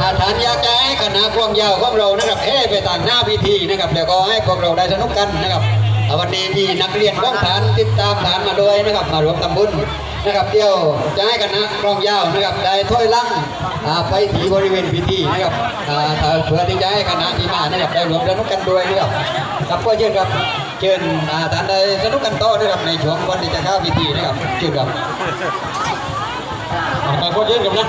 อาถานยาใจคณะความยาวของเรานะครับเฮ้ไปต่างหน้าพิธีนะครับแล้วก็ให้พวกเราได้สนุกกันนะครับวันนี้มีนักเรียนของฐานติดตามฐานมาด้วยนะครับ มารวมตำบุญนะครับเดี่ยวจะให้คณะกรองยาวนะครับได้ถ้อยลั่งไปที่บริเวณพิธีนะครับเพื่อที่จะให้คณะที่มานะครับได้รวมสนุกกันด้วยนะครับครับก็เชิญครับเชิญฐานได้สนุกกันต่อนะครับในช่วงวันที่จะเข้าพิธีนะครับเชิญครับไปพูดเยอะกับนะ